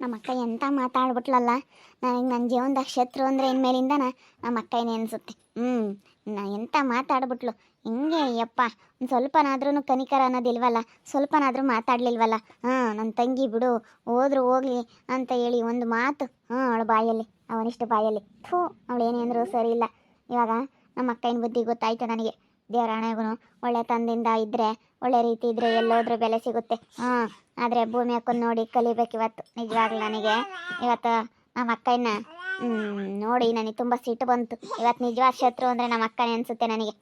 ನಮ್ಮ ಅಕ್ಕ ಎಂತ ಮಾತಾಡ್ಬಿಟ್ಲಲ್ಲ? ನನಗೆ ನನ್ನ ಜೀವನದಾಗ ಶತ್ರು ಅಂದರೆ ಇನ್ಮೇಲಿಂದನ ನಮ್ಮ ಅಕ್ಕನೇ ಅನಿಸುತ್ತೆ. ಹ್ಞೂ ನಾ ಎಂತ ಮಾತಾಡ್ಬಿಟ್ಲು? ಹಿಂಗೆ ಯಪ್ಪ ಒಂದು ಸ್ವಲ್ಪನಾದ್ರೂ ಕನಿಕರ ಅನ್ನೋದಿಲ್ವಲ್ಲ? ಸ್ವಲ್ಪನಾದರೂ ಮಾತಾಡ್ಲಿಲ್ವಲ್ಲ? ಹಾಂ ನನ್ನ ತಂಗಿ ಬಿಡು, ಹೋದ್ರು ಹೋಗ್ಲಿ ಅಂತ ಹೇಳಿ ಒಂದು ಮಾತು, ಹಾಂ, ಅವಳ ಬಾಯಲ್ಲಿ, ಅವನಿಷ್ಟು ಬಾಯಲ್ಲಿ. ಥೂ, ಅವಳು ಏನೇ ಅಂದರೂ ಸರಿ ಇಲ್ಲ. ಇವಾಗ ನಮ್ಮ ಅಕ್ಕನ ಬುದ್ಧಿ ಗೊತ್ತಾಯ್ತು ನನಗೆ. ದೇವರಾಣೆಗೂ ಒಳ್ಳೆ ತಂದಿಂದ ಇದ್ದರೆ ಒಳ್ಳೆ ರೀತಿ ಇದ್ದರೆ ಎಲ್ಲೋದ್ರೂ ಬೆಲೆ ಸಿಗುತ್ತೆ. ಹಾಂ ಆದರೆ ಭೂಮಿ ಹಾಕೊಂಡು ನೋಡಿ ಕಲಿಬೇಕು ಇವತ್ತು. ನಿಜವಾಗ್ಲೂ ನನಗೆ. ಇವತ್ತು ನಮ್ಮ ಅಕ್ಕನ ನೋಡಿ ನನಗೆ ತುಂಬ ಸಿಟ್ಟು ಬಂತು. ಇವತ್ತು ನಿಜವಾದ ಶತ್ರು ಅಂದರೆ ನಮ್ಮ ಅಕ್ಕನೇ ಅನಿಸುತ್ತೆ ನನಗೆ.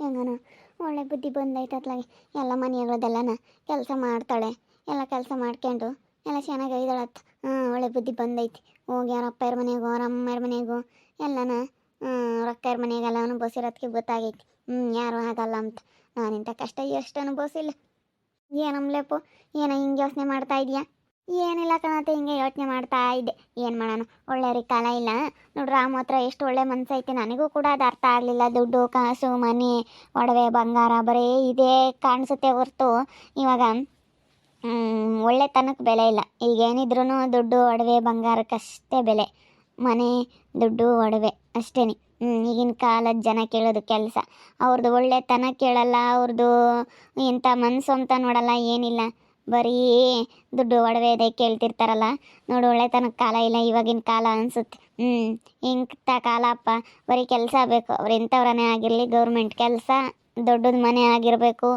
ಹೆಂಗನ? ಒಳ್ಳೆ ಬುದ್ಧಿ ಬಂದೈತೆ ಅತ್ಲಾಗೆ. ಎಲ್ಲ ಮನೆಗಳದೆಲ್ಲನ ಕೆಲಸ ಮಾಡ್ತಾಳೆ. ಎಲ್ಲ ಕೆಲಸ ಮಾಡ್ಕೊಂಡು ಎಲ್ಲ ಚೆನ್ನಾಗಿ ಇದ್ದಾಳತ್ತ ಹಾಂ, ಒಳ್ಳೆ ಬುದ್ಧಿ ಬಂದೈತಿ. ಹೋಗಿ ಅವ್ರ ಇರ ಮನೆಗೂ, ಅವ್ರ ಇರ ಮನೆಗೂ, ಎಲ್ಲನ ಇರ ಮನೆಗೆಲ್ಲ ಅನುಭವಿಸಿರೋದಕ್ಕೆ ಗೊತ್ತಾಗೈತಿ. ಹ್ಞೂ ಯಾರು ಆಗಲ್ಲ ಅಂತ. ನಾನಿಂಥ ಕಷ್ಟ ಎಷ್ಟು ಅನುಭವಿಸಿಲ್ಲ. ಏನಮ್ಲೆಪ್ಪು ಏನೋ ಹಿಂಗೆ ಯೋಚನೆ ಮಾಡ್ತಾ ಇದೆಯಾ? ಏನಿಲ್ಲ ಕಣತೆ ಹಿಂಗೆ ಯೋಚನೆ ಮಾಡ್ತಾ ಇದ್ದೆ. ಏನು ಮಾಡೋಣ ರೀ ಕಾಲ ಇಲ್ಲ. ನೋಡು, ರಾಮ ಹತ್ರ ಎಷ್ಟು ಒಳ್ಳೆ ಮನಸ್ಸೈತೆ ನನಗೂ ಕೂಡ ಅದು ಅರ್ಥ ಆಗಲಿಲ್ಲ. ದುಡ್ಡು, ಕಾಸು, ಮನೆ, ಒಡವೆ, ಬಂಗಾರ, ಬರೀ ಇದೇ ಕಾಣಿಸುತ್ತೆ ಹೊರ್ತು. ಇವಾಗ ಒಳ್ಳೆ ಬೆಲೆ ಇಲ್ಲ. ಈಗ ಏನಿದ್ರು ದುಡ್ಡು, ಒಡವೆ, ಬಂಗಾರಕ್ಕಷ್ಟೇ ಬೆಲೆ. ಮನೆ, ದುಡ್ಡು, ಒಡವೆ ಅಷ್ಟೇ ಈಗಿನ ಕಾಲದ ಜನ ಕೇಳೋದು ಕೆಲಸ. ಅವ್ರದ್ದು ಒಳ್ಳೆತನ ಕೇಳಲ್ಲ ಅವ್ರದ್ದು ಇಂಥ ಮನಸ್ಸು ಅಂತ ನೋಡಲ್ಲ, ಏನಿಲ್ಲ. ಬರೀ ದುಡ್ಡು ಒಡವೆ ಇದೆ ಕೇಳ್ತಿರ್ತಾರಲ್ಲ. ನೋಡು ಒಳ್ಳೆತನಕ್ಕೆ ಕಾಲ ಇಲ್ಲ, ಇವಾಗಿನ ಕಾಲ ಅನಿಸುತ್ತೆ. ಹ್ಞೂ ಇಂಥ ಕಾಲಪ್ಪ, ಬರೀ ಕೆಲಸ ಬೇಕು. ಅವ್ರು ಎಂಥವ್ರನ್ನೇ ಆಗಿರಲಿ, ಗೌರ್ಮೆಂಟ್ ಕೆಲಸ. ದೊಡ್ಡದ ಮನೆ ಆಗಿರಬೇಕು.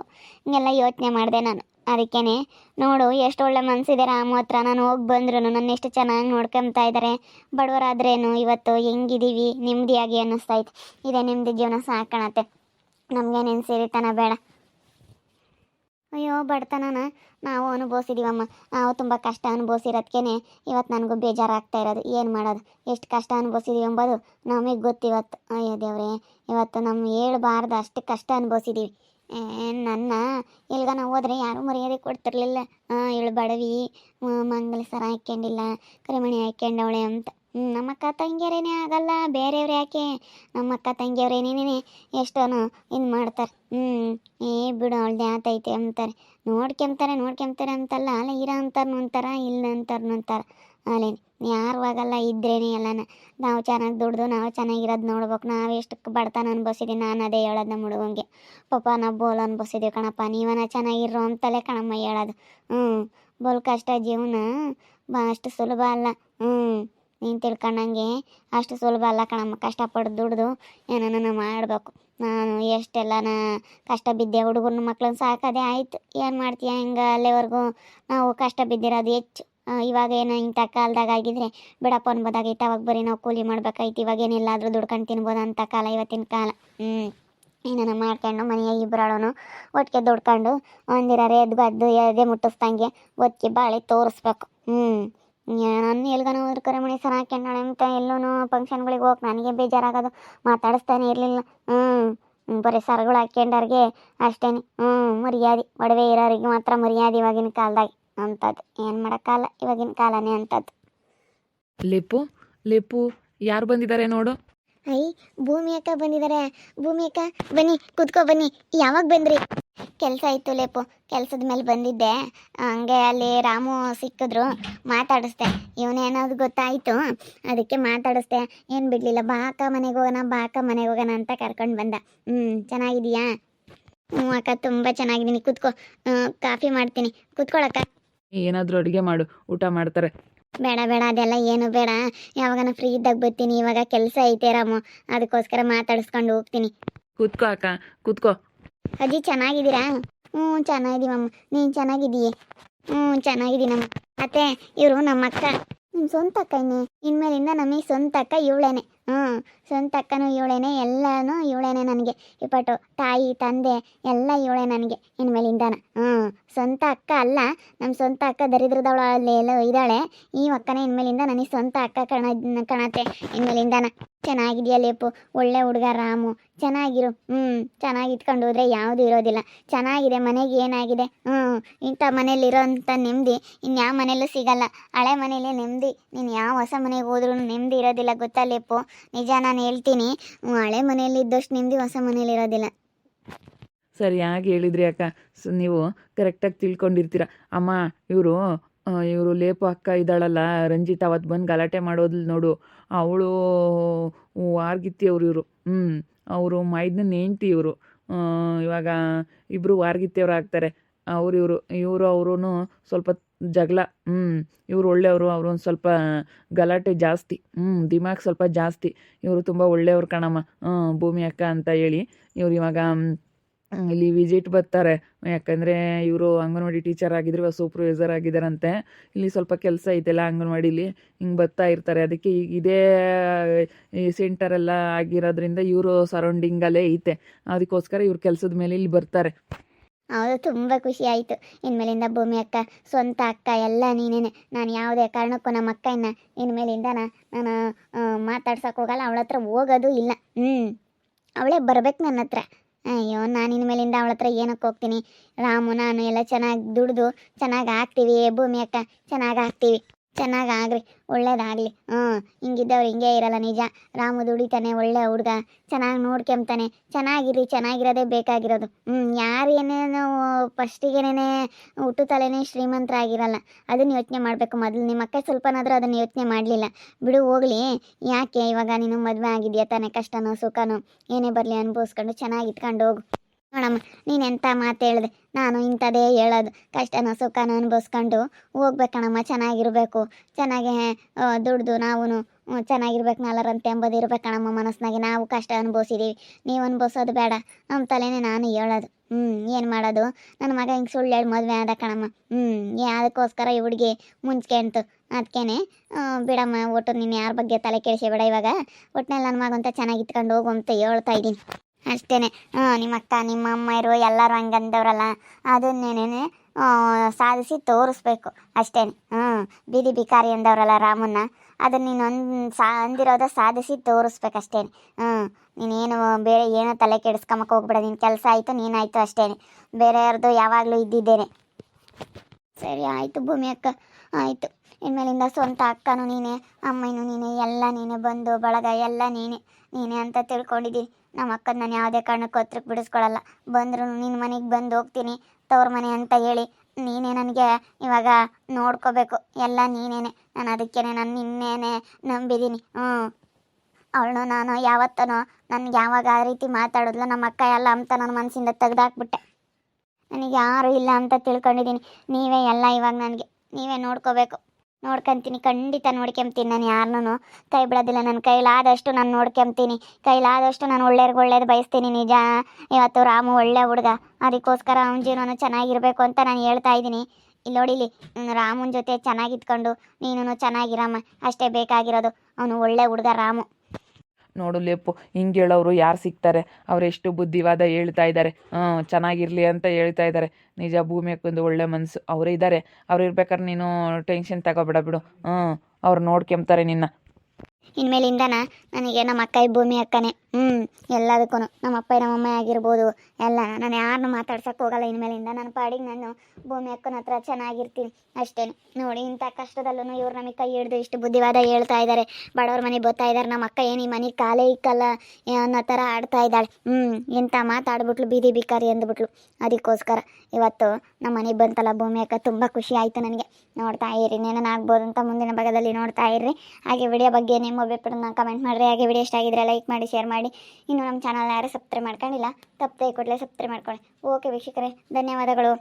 ಹಿಂಗೆಲ್ಲ ಯೋಚನೆ ಮಾಡಿದೆ ನಾನು. ಅದಕ್ಕೇ ನೋಡು, ಎಷ್ಟು ಒಳ್ಳೆ ಮನಸ್ಸಿದೆ ರಾಮು ಹತ್ರ. ನಾನು ಹೋಗಿ ಬಂದ್ರು ನನ್ನ ಎಷ್ಟು ಚೆನ್ನಾಗಿ ನೋಡ್ಕೊಂತಾ ಇದ್ದಾರೆ ಬಡವರಾದ್ರೇನು ಇವತ್ತು ಹೆಂಗಿದೀವಿ? ನೆಮ್ಮದಿಯಾಗಿ ಅನ್ನಿಸ್ತೈತೆ ಇದೇ ನೆಮ್ಮದಿ ಜೀವನ ಸಾಕಣತ್ತೆ ನಮಗೇನೇನು ಸೇರಿತನ ಬೇಡ. ಅಯ್ಯೋ ಬಡತನನ ನಾವು ಅನುಭವಿಸಿದೀವಮ್ಮ. ನಾವು ತುಂಬ ಕಷ್ಟ ಅನುಭವಿಸಿರೋದ್ಕೇನೆ ಇವತ್ತು ನನಗೂ ಬೇಜಾರಾಗ್ತಾ ಇರೋದು. ಏನು ಮಾಡೋದು? ಎಷ್ಟು ಕಷ್ಟ ಅನುಭವಿಸಿದೀವಿ ಎಂಬುದು ನಮಗೆ ಗೊತ್ತಿವತ್ತು. ಅಯ್ಯೋ ದೇವ್ರೆ ಇವತ್ತು ನಮ್ಮ ಹೇಳ್ಬಾರ್ದು ಅಷ್ಟು ಕಷ್ಟ ಅನುಭವಿಸಿದೀವಿ. ಏ, ನನ್ನ ಇಲ್ಗನ ಹೋದ್ರೆ ಯಾರೂ ಮರ್ಯಾದೆ ಕೊಡ್ತಿರ್ಲಿಲ್ಲ. ಇಳು ಬಡವಿ ಮಂಗಲ ಸರ ಹಾಕ್ಕೊಂಡಿಲ್ಲ ಕರಿಮಣಿ ಹಾಕ್ಕೊಂಡವಳೆ ಅಂತ. ನಮ್ಮ ಅಕ್ಕ ತಂಗಿಯರೇನೇ ಆಗಲ್ಲ, ಬೇರೆಯವ್ರು ಯಾಕೆ? ನಮ್ಮ ಅಕ್ಕ ತಂಗಿಯವ್ರೇನೇನೇ ಎಷ್ಟೋನು ಇದು ಮಾಡ್ತಾರೆ. ಹ್ಞೂ ಏ ಬಿಡು, ಅವಳ್ದು ಆತೈತೆ ಅಂತಾರೆ ನೋಡ್ಕೊಂತಾರೆ ನೋಡ್ಕೊಂತಾರೆ ಅಂತಲ್ಲ, ಅಲ್ಲ ಇರ ಅಂತಾರೆ ಅಂತಾರ ಇಲ್ಲ ಅಂತಾರೆ ಅಂತಾರ. ಅಲ್ಲೇನು, ಯಾರು ಆಗಲ್ಲ, ಇದ್ರೇನೆ ಎಲ್ಲನ. ನಾವು ಚೆನ್ನಾಗಿ ದುಡ್ದು, ನಾವು ಚೆನ್ನಾಗಿರೋದು ನೋಡ್ಬೇಕು. ನಾವು ಎಷ್ಟು ಬಡತನ ಅನ್ಬೋಸಿದ್ದೀವಿ ನಾನು ಅದೇ ಹೇಳೋದು ನಮ್ಮ ಹುಡುಗಂಗೆ ಪಪ್ಪ ನಾವು ಬೋಲ್ ಅನ್ಬೋಸಿದ್ದೀವಿ ಕಣಪ್ಪ, ನೀವನ ಚೆನ್ನಾಗಿರೋ ಅಂತಲೇ ಕಣಮ್ಮ ಹೇಳೋದು. ಹ್ಞೂ ಬೋಲ್ ಕಷ್ಟ ಜೀವನ ಬಾ, ಅಷ್ಟು ಸುಲಭ ಅಲ್ಲ. ಹ್ಞೂ ನೀನು ತಿಳ್ಕೊಂಡಂಗೆ ಅಷ್ಟು ಸುಲಭ ಅಲ್ಲ ಕಣಮ್ಮ. ಕಷ್ಟಪಟ್ಟು ದುಡ್ದು ಏನನ್ನ ಮಾಡಬೇಕು. ನಾನು ಎಷ್ಟೆಲ್ಲನ ಕಷ್ಟ ಬಿದ್ದೆ ಹುಡುಗನ ಮಕ್ಳನ್ನ ಸಾಕೋದೇ ಆಯಿತು. ಏನು ಮಾಡ್ತೀಯ ಹಿಂಗೆ ಅಲ್ಲಿವರೆಗೂ? ನಾವು ಕಷ್ಟ ಬಿದ್ದಿರೋದು ಹೆಚ್ಚು. ಇವಾಗ ಏನು ಇಂಥ ಕಾಲದಾಗ ಆಗಿದ್ರೆ, ಬಿಡಪ್ಪ ಅನ್ಬೋದಾಗೈತೆ ಅವಾಗ ಬರೀ ನಾವು ಕೂಲಿ ಮಾಡ್ಬೇಕಾಯ್ತು. ಇವಾಗ ಏನಿಲ್ಲಾದರೂ ದುಡ್ಕೊಂಡು ತಿನ್ಬೋದು ಅಂತ ಕಾಲ, ಇವತ್ತಿನ ಕಾಲ. ಹ್ಞೂ ಏನನ್ನ ಮಾಡ್ಕೊಂಡು ಮನೆಯಾಗ ಇಬ್ಬರಳನು ಒಟ್ಟಿಗೆ ದುಡ್ಕೊಂಡು ಒಂದಿರಾರೆ ಎದ್ದು ಬದ್ದು ಎದೆ ಮುಟ್ಟಿಸ್ದಂಗೆ ಒತ್ತಿ ಬಾಳೆ ತೋರಿಸ್ಬೇಕು. ಹ್ಞೂ ನಾನು ಎಲ್ಗನ ಹೋದ್ರೆ ಕರೆಮಣಿ ಸರ ಹಾಕ್ಯಂಡಾಳೆ ಅಂತ ಎಲ್ಲೂ ಫಂಕ್ಷನ್ಗಳಿಗೆ ಹೋಗಿ ನನಗೆ ಬೇಜಾರಾಗೋದು ಮಾತಾಡಿಸ್ತಾನೆ ಇರಲಿಲ್ಲ. ಹ್ಞೂ ಬರೀ ಸರಗಳು ಹಾಕ್ಯಂಡವ್ರಿಗೆ ಅಷ್ಟೇ ಹ್ಞೂ ಮರ್ಯಾದೆ ಒಡವೆ ಇರೋರಿಗೆ ಮಾತ್ರ ಮರ್ಯಾದೆ ಇವಾಗಿನ ಕಾಲದಾಗ ಅಂಥದ್ದು ಏನು ಮಾಡೋಕ್ಕಲ್ಲ ಇವಾಗಿನ ಕಾಲನೇ ಅಂಥದ್ದು ಲಿಪು ಲಿಪು ಯಾರು ಬಂದಿದ್ದಾರೆ ನೋಡು. ಅಯ್ಯ ಭೂಮಿ ಅಕ್ಕ ಬಂದಿದ್ದಾರೆ ಭೂಮಿ ಅಕ್ಕ ಬನ್ನಿ ಕೂತ್ಕೋ ಬನ್ನಿ. ಯಾವಾಗ ಬಂದ್ರಿ? ಕೆಲಸ ಇತ್ತು ಲೇಪು ಕೆಲಸದ ಮೇಲೆ ಬಂದಿದ್ದೆ. ಹಂಗೆ ಅಲ್ಲಿ ರಾಮು ಸಿಕ್ಕಿದ್ರು ಮಾತಾಡಿಸ್ದೆ. ಇವನೇನೋದು ಗೊತ್ತಾಯಿತು? ಅದಕ್ಕೆ ಮಾತಾಡಿಸ್ದೆ. ಏನು ಬಿಡಲಿಲ್ಲ ಬಾ ಅಕ್ಕ ಮನೆಗೆ ಹೋಗೋಣ ಬಾ ಅಕ್ಕ ಮನೆಗೆ ಹೋಗೋಣ ಅಂತ ಕರ್ಕೊಂಡು ಬಂದ. ಹ್ಞೂ ಚೆನ್ನಾಗಿದೆಯಾ ಹ್ಞೂ ಅಕ್ಕ ತುಂಬ ಚೆನ್ನಾಗಿದ್ದೀನಿ. ಕೂತ್ಕೋ. ಕಾಫಿ ಮಾಡ್ತೀನಿ. ಕೂತ್ಕೊಳಕ್ಕ ಏನಾದರೂ ಅಡುಗೆ ಮಾಡು ಊಟ ಮಾಡ್ತಾರೆ. ಬೇಡ ಬೇಡ ಅದೆಲ್ಲ ಏನು ಬೇಡ. ಯಾವಾಗನ ಫ್ರೀ ಇದ್ದಾಗ ಬರ್ತೀನಿ. ಇವಾಗ ಕೆಲಸ ಐತೆ ರಾಮು. ಅದಕ್ಕೋಸ್ಕರ ಮಾತಾಡಿಸ್ಕೊಂಡು ಹೋಗ್ತೀನಿ. ಕೂತ್ಕೋ ಅಕ್ಕ ಕೂತ್ಕೋ. ಅಜ್ಜಿ, ಚೆನ್ನಾಗಿದ್ದೀರಾ? ಹ್ಞೂ ಚೆನ್ನಾಗಿದ್ದೀವಮ್ಮ ನೀನು ಚೆನ್ನಾಗಿದ್ದೀಯೇ? ಹ್ಞೂ ಚೆನ್ನಾಗಿದ್ದೀನಮ್ಮ ಅತ್ತೆ, ಇವರು ನಮ್ಮ ಅಕ್ಕ ನಿಮ್ಮ ಸ್ವಂತ ಅಕ್ಕ ಇನ್ನೇ. ಇನ್ಮೇಲಿಂದ ನಮಗೆ ಸ್ವಂತ ಅಕ್ಕ ಇವಳೇನೆ. ಹ್ಞೂ ಸ್ವಂತ ಅಕ್ಕನೂ ಇವಳೇನೆ, ಎಲ್ಲನೂ ಇವಳೇನೆ ನನಗೆ. ಇಪ್ಪಟ್ಟು ತಾಯಿ, ತಂದೆ, ಎಲ್ಲ ಇವಳೇ ನನಗೆ. ಇನ್ಮೇಲಿಂದಾನ ಹ್ಞೂ ಸ್ವಂತ ಅಕ್ಕ ಅಲ್ಲ ನಮ್ಮ ಸ್ವಂತ ಅಕ್ಕ ದರಿದ್ರದವಳು ಅಲ್ಲಿ ಎಲ್ಲ ಇದ್ದಾಳೆ. ಈ ಅಕ್ಕನೇ ಇನ್ಮೇಲಿಂದ ನನಗೆ ಸ್ವಂತ ಅಕ್ಕ ಕಣ ಕಣತೆ ಇನ್ಮೇಲಿಂದಾನ ಚೆನ್ನಾಗಿದೆಯಾ ಲೇಪು? ಒಳ್ಳೆ ಹುಡುಗ ರಾಮು. ಚೆನ್ನಾಗಿರು. ಹ್ಞೂ ಚೆನ್ನಾಗಿ ಇಟ್ಕೊಂಡು ಹೋದ್ರೆ ಯಾವುದೂ ಇರೋದಿಲ್ಲ. ಚೆನ್ನಾಗಿದೆ, ಮನೆಗೆ ಏನಾಗಿದೆ? ಹ್ಞೂ ಇಂಥ ಮನೇಲಿರೋಂಥ ನೆಮ್ಮದಿ ಇನ್ಯಾವ ಮನೇಲೂ ಸಿಗಲ್ಲ. ಹಳೆ ಮನೇಲಿ ನೆಮ್ಮದಿ. ನೀನು ಯಾವ ಹೊಸ ಮನೆಗೆ ಹೋದ್ರೂ ನೆಮ್ಮದಿ ಇರೋದಿಲ್ಲ. ಗೊತ್ತಾ ಲೇಪು ನಿಜ ನಾನು ಹೇಳ್ತೀನಿ. ಹಳೆ ಮನೆಯಲ್ಲಿ ಇದ್ದಷ್ಟು ನೆಮ್ಮದಿ ಹೊಸ ಮನೇಲಿ ಇರೋದಿಲ್ಲ. ಸರಿಯಾಗಿ ಹೇಳಿದ್ರಿ ಅಕ್ಕ. ಸೊ, ನೀವು ಕರೆಕ್ಟಾಗಿ ತಿಳ್ಕೊಂಡಿರ್ತೀರ. ಅಮ್ಮ, ಇವರು ಇವರು ಲೇಪು ಅಕ್ಕ ಇದ್ದಾಳಲ್ಲ. ರಂಜಿತ್ ಅವತ್ತು ಬಂದು ಗಲಾಟೆ ಮಾಡೋದ್ಲು ನೋಡು. ಅವಳು ವಾರ್ಗಿತ್ತಿ ಅವರು ಇವರು. ಹ್ಞೂ ಅವರು ಮೈದನ ಹೆಂಡ್ತಿ ಇವರು. ಇವಾಗ ಇಬ್ಬರು ವಾರ್ಗಿತ್ತಿಯವ್ರು ಆಗ್ತಾರೆ ಅವ್ರು ಇವರು ಇವರು ಅವರೂ ಸ್ವಲ್ಪ ಜಗಳ ಹ್ಞೂ ಇವರು ಒಳ್ಳೆಯವರು ಅವರು ಒಂದು ಸ್ವಲ್ಪ ಗಲಾಟೆ ಜಾಸ್ತಿ ಹ್ಞೂ ದಿಮಾಗ್ ಸ್ವಲ್ಪ ಜಾಸ್ತಿ, ಇವರು ತುಂಬ ಒಳ್ಳೆಯವ್ರು ಕಣಮ್ಮ ಹ್ಞೂ ಭೂಮಿ ಅಕ್ಕ ಅಂತ ಹೇಳಿ, ಇವ್ರು ಇವಾಗ ಇಲ್ಲಿ ವಿಸಿಟ್ ಬರ್ತಾರೆ, ಯಾಕಂದರೆ ಇವರು ಅಂಗನವಾಡಿ ಟೀಚರ್ ಆಗಿದ್ರು, ಸೂಪರ್ವೈಸರ್ ಆಗಿದ್ದಾರಂತೆ, ಇಲ್ಲಿ ಸ್ವಲ್ಪ ಕೆಲಸ ಐತೆಲ್ಲ ಅಂಗನವಾಡಿಲಿ, ಹಿಂಗೆ ಬರ್ತಾ ಇರ್ತಾರೆ, ಅದಕ್ಕೆ ಈಗ ಇದೇ, ಈ ಸೆಂಟರೆಲ್ಲ ಆಗಿರೋದ್ರಿಂದ ಇವರು ಸರೌಂಡಿಂಗಲ್ಲೇ ಐತೆ, ಅದಕ್ಕೋಸ್ಕರ ಇವ್ರ ಕೆಲಸದ ಮೇಲೆ ಇಲ್ಲಿ ಬರ್ತಾರೆ. ಹೌದು, ತುಂಬ ಖುಷಿ ಆಯಿತು. ಇನ್ಮೇಲಿಂದ ಭೂಮಿ ಅಕ್ಕ, ಸ್ವಂತ ಅಕ್ಕ ಎಲ್ಲ ನೀನೇನೆ. ನಾನು ಯಾವುದೇ ಕಾರಣಕ್ಕೂ ನಮ್ಮ ಅಕ್ಕಯನ್ನ ಇನ್ಮೇಲಿಂದ ನಾ- ನಾನು ಮಾತಾಡ್ಸೋಕೆ ಹೋಗಲ್ಲ. ಅವಳ ಹತ್ರ ಹೋಗೋದು ಇಲ್ಲ. ಹ್ಞೂ ಅವಳೇ ಬರ್ಬೇಕು ನನ್ನ ಹತ್ರ. ಅಯ್ಯೋ, ನಾನು ಇನ್ಮೇಲಿಂದ ಅವಳ ಹತ್ರ ಏನಕ್ಕೆ ಹೋಗ್ತೀನಿ? ರಾಮು, ನಾನು ಎಲ್ಲ ಚೆನ್ನಾಗಿ ದುಡ್ದು ಚೆನ್ನಾಗಿ ಆಗ್ತೀವಿ ಭೂಮಿ ಅಕ್ಕ, ಚೆನ್ನಾಗಿ ಆಗ್ತೀವಿ ಚೆನ್ನಾಗಿ ಆಗ್ರಿ ಒಳ್ಳೇದಾಗಲಿ. ಹ್ಞೂ, ಹಿಂಗಿದ್ದವ್ರು ಹಿಂಗೆ ಇರಲ್ಲ ನಿಜ. ರಾಮು ದುಡಿತಾನೆ, ಒಳ್ಳೆ ಹುಡುಗ. ಚೆನ್ನಾಗಿ ನೋಡ್ಕೊಂತಾನೆ ಚೆನ್ನಾಗಿರಿ, ಚೆನ್ನಾಗಿರೋದೇ ಬೇಕಾಗಿರೋದು. ಹ್ಞೂ, ಯಾರು ಏನೇನು ಫಸ್ಟಿಗೆನೇ ಹುಟ್ಟು ತಲೆನೇ ಶ್ರೀಮಂತರಾಗಿರಲ್ಲ. ಅದನ್ನು ಯೋಚನೆ ಮಾಡಬೇಕು ಮೊದಲು. ನಿಮ್ಮ ಅಕ್ಕ ಸ್ವಲ್ಪನಾದರೂ ಅದನ್ನು ಯೋಚನೆ ಮಾಡಲಿಲ್ಲ. ಬಿಡು, ಹೋಗಲಿ. ಯಾಕೆ ಇವಾಗ ನೀನು ಮದುವೆ ಆಗಿದೆಯಾ ತಾನೇ? ಕಷ್ಟನೋ, ಸುಖನೋ? ಏನೇ ಬರಲಿ, ಅನುಭವಿಸ್ಕೊಂಡು ಚೆನ್ನಾಗಿ ಇಟ್ಕೊಂಡು ಹೋಗು. ನೋಡಮ್ಮ, ನೀನು ಎಂಥ ಮಾತು ಹೇಳಿದೆ? ನಾನು ಇಂಥದೇ ಹೇಳೋದು. ಕಷ್ಟನ ಸುಖನ ಅನುಭವಿಸ್ಕೊಂಡು ಹೋಗ್ಬೇಕಣಮ್ಮ ಚೆನ್ನಾಗಿರಬೇಕು. ಚೆನ್ನಾಗಿ ದುಡ್ದು ನಾವು ಚೆನ್ನಾಗಿರ್ಬೇಕು ನಾಲ್ಕರಂತ ಎಂಬುದು ಇರ್ಬೇಕಣಮ್ಮ ಮನಸ್ಸಿನಾಗೆ. ನಾವು ಕಷ್ಟ ಅನುಭವಿಸಿದ್ದೀವಿ ನೀವು ಅನುಭವಿಸೋದು ಬೇಡ. ನಮ್ಮ ತಲೆನೇ ನಾನು ಹೇಳೋದು. ಹ್ಞೂ ಏನು ಮಾಡೋದು? ನನ್ನ ಮಗ ಹಿಂಗೆ ಸುಳ್ಳು ಹೇಳಿ ಮದುವೆ ಆದ ಕಣಮ್ಮ. ಹ್ಞೂ ಅದಕ್ಕೋಸ್ಕರ ಈ ಹುಡುಗಿ ಮುಂಚ್ಕೆಂತು ಅದಕ್ಕೇನೆ ಬಿಡಮ್ಮ, ಒಟ್ಟು ನೀನು ಯಾರ ಬಗ್ಗೆ ತಲೆ ಕೆಡಿಸಿ ಬೇಡ ಇವಾಗ. ಒಟ್ಟಿನಲ್ಲಿ ನನ್ನ ಮಗಂತ ಚೆನ್ನಾಗಿ ಇಟ್ಕೊಂಡು ಹೋಗು ಅಂತ ಹೇಳ್ತಾ ಇದ್ದೀನಿ. ಅಷ್ಟೇನೆ. ಹ್ಞೂ ನಿಮ್ಮ ಅಕ್ಕ ನಿಮ್ಮ ಅಮ್ಮ ಇರೋ ಎಲ್ಲರೂ ಹಂಗಂದವ್ರಲ್ಲ ಅದನ್ನೇನೇ ಸಾಧಿಸಿ ತೋರಿಸ್ಬೇಕು ಅಷ್ಟೇನೆ. ಹ್ಞೂ ಬೀದಿ ಬಿಕಾರಿ ಅಂದವರಲ್ಲ ರಾಮನ್ನ, ಅದನ್ನ ನೀನು ಒಂದು ಸಾ, ಅಂದಿರೋದ ಸಾಧಿಸಿ ತೋರಿಸ್ಬೇಕಷ್ಟೇ ಹ್ಞೂ ನೀನೇನು ಬೇರೆ ಏನೋ ತಲೆ ಕೆಡಿಸ್ಕೊಂಬಕ್ಕೆ ಹೋಗ್ಬೇಡ ನಿನ್ನ ಕೆಲಸ ಆಯಿತು ನೀನಾಯಿತು ಅಷ್ಟೇನೆ. ಬೇರೆಯವ್ರದ್ದು ಯಾವಾಗಲೂ ಇದ್ದಿದ್ದೇನೆ. ಸರಿ, ಆಯಿತು ಭೂಮಿ ಅಕ್ಕ, ಆಯಿತು. ಇನ್ಮೇಲಿಂದ ಸ್ವಂತ ಅಕ್ಕನೂ ನೀನೆ, ಅಮ್ಮನೂ ನೀನೆ, ಎಲ್ಲ ನೀನೆ ಬಂದು ಬಳಗ, ಎಲ್ಲ ನೀನೆ ನೀನೆ ಅಂತ ತಿಳ್ಕೊಂಡಿದ್ದೀನಿ. ನಮ್ಮ ಅಕ್ಕನ ನಾನು ಯಾವುದೇ ಕಾರಣಕ್ಕೂ ಹತ್ರಕ್ಕೆ ಬಿಡಿಸ್ಕೊಳ್ಳಲ್ಲ ಬಂದರೂ ನಿನ್ನ ಮನೆಗೆ ಬಂದು ಹೋಗ್ತೀನಿ, ತವ್ರ ಮನೆ ಅಂತ ಹೇಳಿ. ನೀನೇ ನನಗೆ ಇವಾಗ ನೋಡ್ಕೋಬೇಕು. ಎಲ್ಲ ನೀನೇನೆ. ನಾನು ಅದಕ್ಕೇನೆ, ನಾನು ನಿನ್ನೇನೆ ನಂಬಿದ್ದೀನಿ. ಹ್ಞೂ ಅವಳು ನಾನು ಯಾವತ್ತನೋ ನನಗೆ ಯಾವಾಗ ಆ ರೀತಿ ಮಾತಾಡಿದ್ಲು, ನಮ್ಮ ಅಕ್ಕ ಎಲ್ಲ ಅಂತ ನನ್ನ ಮನಸ್ಸಿಂದ ತೆಗೆದಾಕ್ಬಿಟ್ಟೆ. ನನಗೆ ಯಾರೂ ಇಲ್ಲ ಅಂತ ತಿಳ್ಕೊಂಡಿದ್ದೀನಿ. ನೀವೇ ಎಲ್ಲ ಇವಾಗ ನನಗೆ, ನೀವೇ ನೋಡ್ಕೋಬೇಕು. ನೋಡ್ಕೊಂತೀನಿ, ಖಂಡಿತ ನೋಡ್ಕೊಂತೀನಿ ನಾನು ಯಾರನ್ನೂ. ಕೈ ಬಿಡೋದಿಲ್ಲ ನನ್ನ ಕೈಲಾದಷ್ಟು ನಾನು ನೋಡ್ಕೊಂತೀನಿ. ಕೈಲಾದಷ್ಟು ನಾನು ಒಳ್ಳೆಯವ್ರಿಗೆ ಒಳ್ಳೇದು ಬಯಸ್ತೀನಿ ನಿಜ. ಇವತ್ತು ರಾಮು ಒಳ್ಳೆ ಹುಡುಗ. ಅದಕ್ಕೋಸ್ಕರ ಅವನ ಜೀವನ ಚೆನ್ನಾಗಿರಬೇಕು ಅಂತ ನಾನು ಹೇಳ್ತಾ ಇದ್ದೀನಿ. ಇಲ್ಲಿ ನೋಡಿಲಿ ರಾಮನ ಜೊತೆ ಚೆನ್ನಾಗಿದ್ಕೊಂಡು ನೀನು ಚೆನ್ನಾಗಿರಮ್ಮ. ಅಷ್ಟೇ ಬೇಕಾಗಿರೋದು. ಅವನು ಒಳ್ಳೆ ಹುಡುಗ ರಾಮು. ನೋಡು ಲೇಪು, ಹಿಂಗೆ ಹೇಳೋರು ಯಾರು ಸಿಗ್ತಾರೆ? ಅವ್ರು ಎಷ್ಟು ಬುದ್ಧಿವಾದ ಹೇಳ್ತಾ ಇದ್ದಾರೆ ಹ್ಞೂ ಚೆನ್ನಾಗಿರಲಿ ಅಂತ ಹೇಳ್ತಾ ಇದ್ದಾರೆ ನಿಜ ಭೂಮಿ ಅಕ್ಕೊಂದು ಒಳ್ಳೆ ಮನಸ್ಸು ಅವರೇ ಇದ್ದಾರೆ ಅವ್ರು ಇರ್ಬೇಕಾದ್ರೆ ನೀನು ಟೆನ್ಷನ್ ತಗೋಬೇಡ ಬಿಡು. ಹ್ಞೂ ಅವ್ರು ನೋಡ್ಕೊಂತಾರೆ ನಿನ್ನ. ಇನ್ಮೇಲಿಂದನ ನನಗೆ ನಮ್ಮ ಅಕ್ಕ ಭೂಮಿ ಅಕ್ಕನೇ. ಹ್ಞೂ ಎಲ್ಲದಕ್ಕೂ ನಮ್ಮ ಅಪ್ಪ ನಮ್ಮಮ್ಮ ಆಗಿರ್ಬೋದು, ಎಲ್ಲ. ನಾನು ಯಾರನ್ನೂ ಮಾತಾಡ್ಸಕ್ಕೆ ಹೋಗಲ್ಲ. ಇನ್ಮೇಲಿಂದ ನನ್ನ ಪಾಡಿಗೆ ನಾನು ಭೂಮಿ ಅಕ್ಕನ ಹತ್ರ ಚೆನ್ನಾಗಿರ್ತೀನಿ. ಅಷ್ಟೇ. ನೋಡಿ, ಇಂಥ ಕಷ್ಟದಲ್ಲೂ ಇವ್ರು ನಮಗೆ ಕೈ ಹಿಡಿದು ಇಷ್ಟು ಬುದ್ಧಿವಾದ ಹೇಳ್ತಾ ಇದ್ದಾರೆ ಬಡವ್ರ ಮನೆ ಬರ್ತಾ ಇದ್ದಾರೆ ನಮ್ಮ ಅಕ್ಕ ಏನು ಈ ಮನೆ ಕಾಲೇ ಇಕ್ಕಲ್ಲ ಅನ್ನೋ ಥರ ಆಡ್ತಾ ಇದ್ದಾಳೆ. ಹ್ಞೂ ಇಂಥ ಮಾತಾಡ್ಬಿಟ್ಲು, ಬೀದಿ ಬಿಕಾರಿ ಅಂದ್ಬಿಟ್ಲು. ಅದಕ್ಕೋಸ್ಕರ ಇವತ್ತು ನಮ್ಮ ಮನೆಗೆ ಬಂತಲ್ಲ ಭೂಮಿ ಅಕ್ಕ, ತುಂಬ ಖುಷಿ ಆಯಿತು ನನಗೆ. ನೋಡ್ತಾ ಇರಿ ಆಗ್ಬೋದು ಅಂತ ಮುಂದಿನ ಭಾಗದಲ್ಲಿ ನೋಡ್ತಾ ಇರ್ರಿ. ಹಾಗೆ ವಿಡಿಯೋ ಬಗ್ಗೆ ನಿಮ್ಮ ಅಭಿಪ್ರಾಯನ ಕಮೆಂಟ್ ಮಾಡಿರಿ. ಹಾಗೆ ವಿಡಿಯೋ ಇಷ್ಟ ಆಗಿದ್ರೆ ಲೈಕ್ ಮಾಡಿ ಶೇರ್ ಮಾಡಿ. ಇನ್ನು ನಮ್ಮ ಚಾನಲ್ ಯಾರು ಸಬ್ಸ್ಕ್ರೈಬ್ ಮಾಡ್ಕೊಂಡಿಲ್ಲ, ತಪ್ಪದೆ ಕೂಡಲೇ ಸಬ್ಸ್ಕ್ರೈಬ್ ಮಾಡ್ಕೊಳ್ಳಿ. ಓಕೆ ವೀಕ್ಷಕರೇ, ಧನ್ಯವಾದಗಳು.